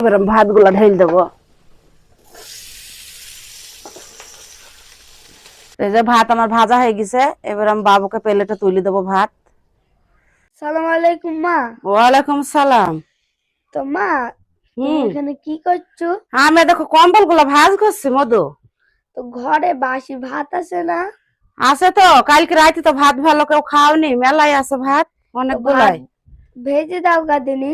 এবার আমি ভাতগুলা ঢেল দেবো। এই যে ভাত আমার ভাজা হয়ে গেছে এবার আমি বাবুকে প্লেটে তুলে দেবো ভাত। সালাম আলাইকুম মা। ওয়ালাইকুম সালাম। তো মা এখানে কি করছ? আমি দেখো কম্বলগুলা ভাজ করছি মধু। তো ঘরে বাসি ভাত আছে না? আছে তো কালকে রাতে তো ভাত ভালো কেউ খাওনি মেলাই আছে ভাত অনেক গুলাই ভেজে দাও গাদিনী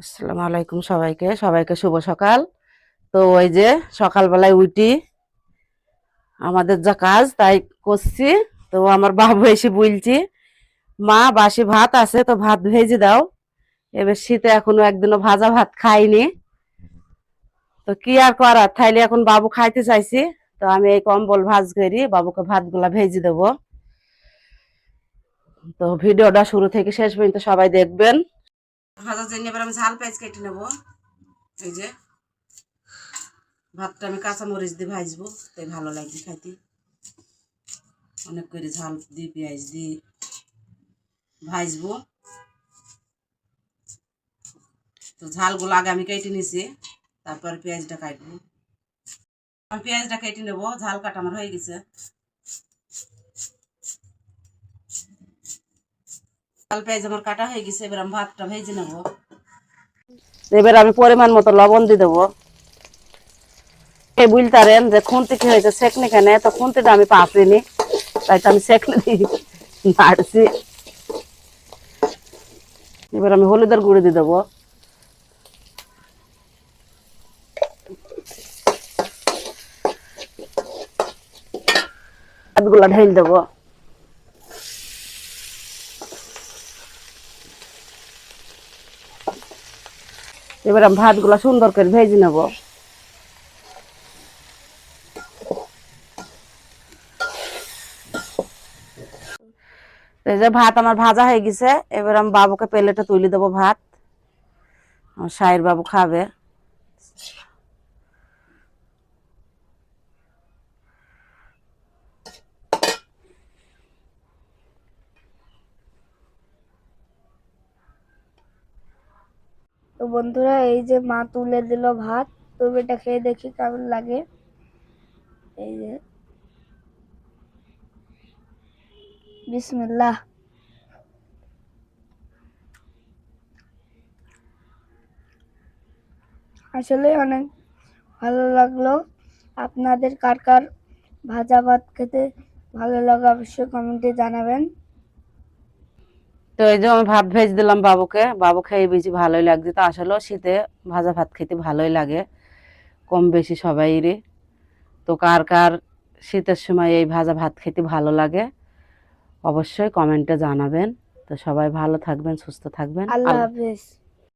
আসসালামু আলাইকুম সবাইকে। সবাইকে শুভ সকাল। তো ওই যে সকালবেলায় উঠি, আমাদের যা কাজ তাই করছি। তো আমার বাবু এসে বলছি, মা, বাসি ভাত আছে তো ভাত ভেজে দাও। এবার শীতে এখনও একদিনও ভাজা ভাত খাইনি। তো কি আর করার? তাইলে এখন বাবু খাইতে চাইছি। তো আমি এই কম্বল ভাজ করি, বাবুকে ভাতগুলা ভেজে দেবো। তো ভিডিওটা শুরু থেকে শেষ পর্যন্ত সবাই দেখবেন। ভাজার জন্য এবার আমি ঝাল পেঁয়াজ কেটে নেব। এই যে ভাতটা আমি কাঁচা মরিচ দিয়ে ভাজবো, তাই ভালো লাগবে খাইতে। অনেক করে ঝাল দিয়ে পেঁয়াজ দিয়ে ভাজবো। তো ঝালগুলো আগে আমি কেটে নিছি, তারপর পেঁয়াজটা কাটবো। পেঁয়াজটা কেটে নেব, ঝাল কাটা আমার হয়ে গেছে। ঝাল পেঁয়াজ আমার কাটা হয়ে গেছে, এবার আমি ভাতটা ভেজে এবার আমি পরিমাণ মতো লবণ দিয়ে দেবো। বুঝতারেন যে কি হয়েছে কেন? তো আমি তাই তো আমি নাড়ছি। এবার আমি হলুদের গুঁড়ি দিয়ে দেবো। ভাতগুলা ঢেল দেবো। এবার আমি ভাতগুলা সুন্দর করে ভেজে নেব। এই যে ভাত আমার ভাজা হয়ে গেছে, এবার আমি বাবুকে প্লেটে তুলে দেবো ভাত। আমার সাইর বাবু খাবে। তো বন্ধুরা, এই যে মা তুলে দিল ভাত তুমি এটা খেয়ে দেখি কেমন লাগে। এই যে। বিসমিল্লাহ। আসলে অনেক ভালো লাগল। আপনাদের কার কার ভাজা ভাত খেতে ভালো লাগে অবশ্যই কমেন্টে জানাবেন। তো এই যে আমি ভাত ভেজ দিলাম বাবুকে। বাবু খেয়ে বেশি ভালোই লাগছে। তো আসলেও শীতে ভাজা ভাত খেতে ভালোই লাগে কম বেশি সবাইরই তো কার কার শীতের সময় এই ভাজা ভাত খেতে ভালো লাগে অবশ্যই কমেন্টে জানাবেন। তো সবাই ভালো থাকবেন সুস্থ থাকবেন। আল্লাহ আল্লাহ হাফেজ।